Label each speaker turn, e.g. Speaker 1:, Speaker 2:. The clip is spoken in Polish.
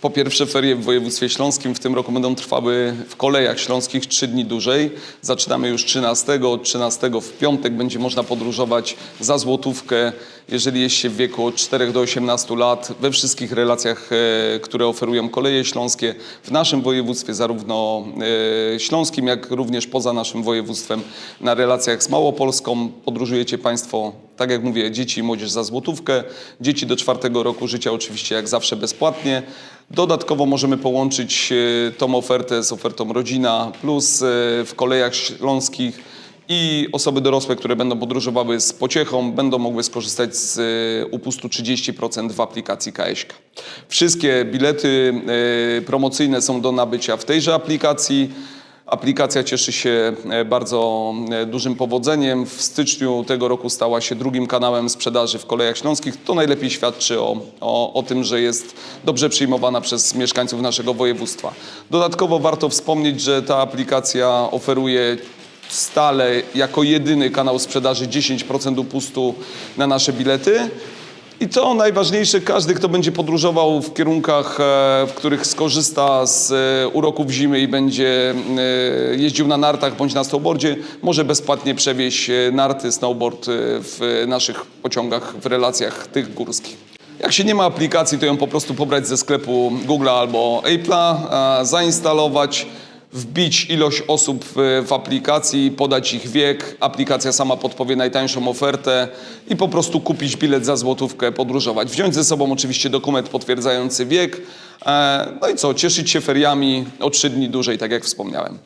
Speaker 1: Po pierwsze, ferie w województwie śląskim w tym roku będą trwały w kolejach śląskich 3 dni dłużej. Zaczynamy już 13. Od 13 w piątek będzie można podróżować za złotówkę, jeżeli jest się w wieku od 4 do 18 lat, we wszystkich relacjach, e, które oferują koleje śląskie w naszym województwie, zarówno e, śląskim, jak również poza naszym województwem. Na relacjach z Małopolską podróżujecie Państwo, tak jak mówię, dzieci i młodzież za złotówkę, dzieci do czwartego roku życia oczywiście jak zawsze bezpłatnie. Dodatkowo możemy połączyć e, tą ofertę z ofertą Rodzina Plus w kolejach śląskich i osoby dorosłe, które będą podróżowały z pociechą, będą mogły skorzystać z e, upustu 30% w aplikacji KSK. Wszystkie bilety e, promocyjne są do nabycia w tejże aplikacji. Aplikacja cieszy się e, bardzo dużym powodzeniem. W styczniu tego roku stała się drugim kanałem sprzedaży w kolejach śląskich. To najlepiej świadczy o, o, o tym, że jest dobrze przyjmowana przez mieszkańców naszego województwa. Dodatkowo warto wspomnieć, że ta aplikacja oferuje stale jako jedyny kanał sprzedaży 10% upustu na nasze bilety. I to najważniejsze, każdy, kto będzie podróżował w kierunkach, e, w których skorzysta z e, uroków zimy i będzie e, jeździł na nartach bądź na snowboardzie, może bezpłatnie przewieźć narty, snowboard w naszych pociągach w relacjach tych górskich. Jak się nie ma aplikacji, to ją po prostu pobrać ze sklepu Google albo Apple'a, zainstalować, wbić ilość osób w, w aplikacji, podać ich wiek, aplikacja sama podpowie najtańszą ofertę i po prostu kupić bilet za złotówkę, podróżować. Wziąć ze sobą oczywiście dokument potwierdzający wiek, e, no i co, cieszyć się feriami o trzy dni dłużej, tak jak wspomniałem.